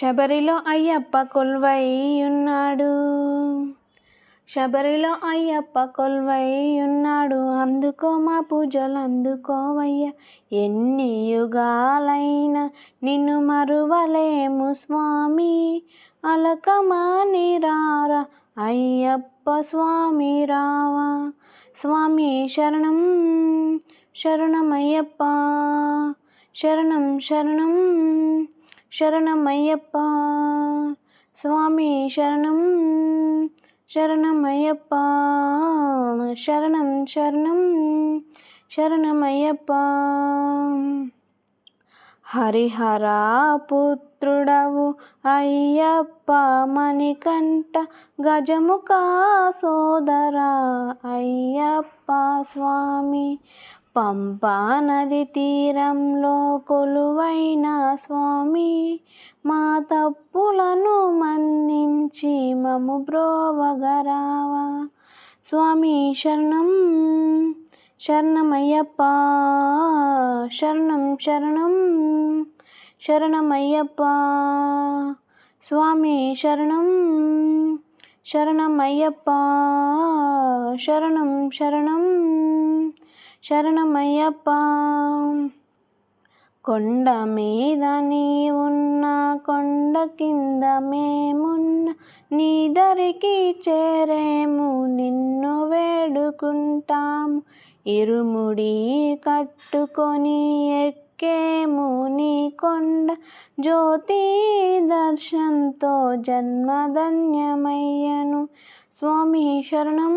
శబరిలో అయ్యప్ప కొల్వై ఉన్నాడు శబరిలో అయ్యప్ప కొల్వై ఉన్నాడు అందుకో మా పూజలు అందుకోవయ్య. ఎన్ని యుగాలైనా నిన్ను మరువలేము స్వామి. అలకమాని రారా అయ్యప్ప స్వామి రావా. స్వామి శరణం శరణమయ్యప్ప. శరణం శరణం. శరణమయ్యప్ప. స్వామి శరణం శరణమయ్యప్ప. శరణం శరణం శరణమయ్యప్ప. హరిహర పుత్రుడవు అయ్యప్ప మణికంఠ గజముఖ సోదరా అయ్యప్ప స్వామి. పంపా నది తీరంలో కొలువైన స్వామి మా తప్పులను మన్నించి మము బ్రోవగరావా. స్వామి శరణం శరణమయ్యప్ప శరణం శరణం శరణమయ్యప్ప. స్వామి శరణం శరణమయ్యప్ప శరణం శరణం. శరణమయ్యప్ప. కొండ మీద నీ ఉన్న కొండ కింద మేమున్న నీ దరికి చేరేము నిన్ను వేడుకుంటాము. ఇరుముడి కట్టుకొని ఎక్కేము నీ కొండ. జ్యోతి దర్శనంతో జన్మధన్యమయ్యను. స్వామి శరణం.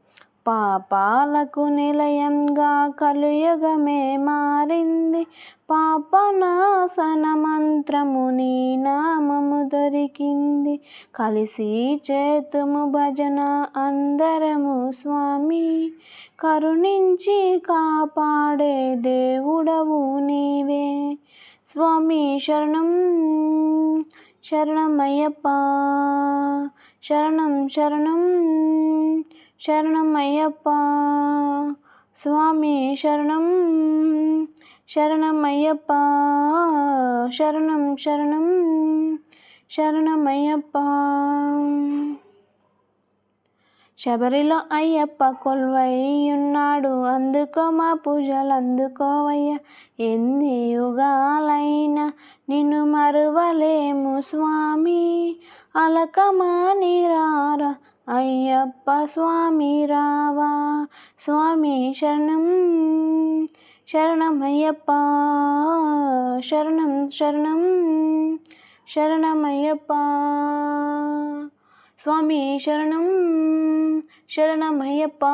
పాపాలకు నిలయంగా కలియుగమే మారింది. పాపనాశన మంత్రము నీ నామము దొరికింది. కలిసి చేతుము భజన అందరము స్వామి. కరుణించి కాపాడే దేవుడవు నీవే. స్వామి శరణం శరణమయ్యప్ప. శరణం శరణం శరణమయ్యప్ప స్వామి శరణం శరణమయ్యప్ప శరణం శరణం శరణమయ్యప్ప శబరిలో అయ్యప్ప కొల్వై ఉన్నాడు. అందుకో మా పూజలు అందుకోవయ్య. ఎన్ని యుగాలైనా నిన్ను మరువలేము స్వామి. అలకమాని రారా అయ్యప్ప స్వామి రావా స్వామి శరణం శరణమయ్యప్ప శరణం శరణం శరణమయ్యప్ప స్వామి శరణం శరణమయ్యప్ప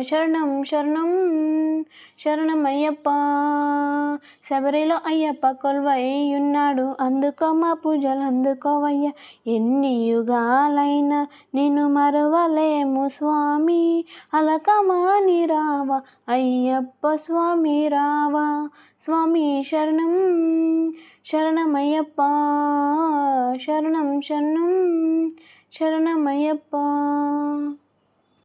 శరణం శరణం శరణమయ్యప్ప. శబరిలో అయ్యప్ప కొల్వై ఉన్నాడు అందుకో మా పూజలు అందుకోవయ్య. ఎన్ని యుగాలైనా నిన్ను మరవలేము స్వామి అలకమాని రావ అయ్యప్ప స్వామి రావ స్వామి శరణం శరణమయ్యప్ప శరణం శరణం. శరణమయ్యప్ప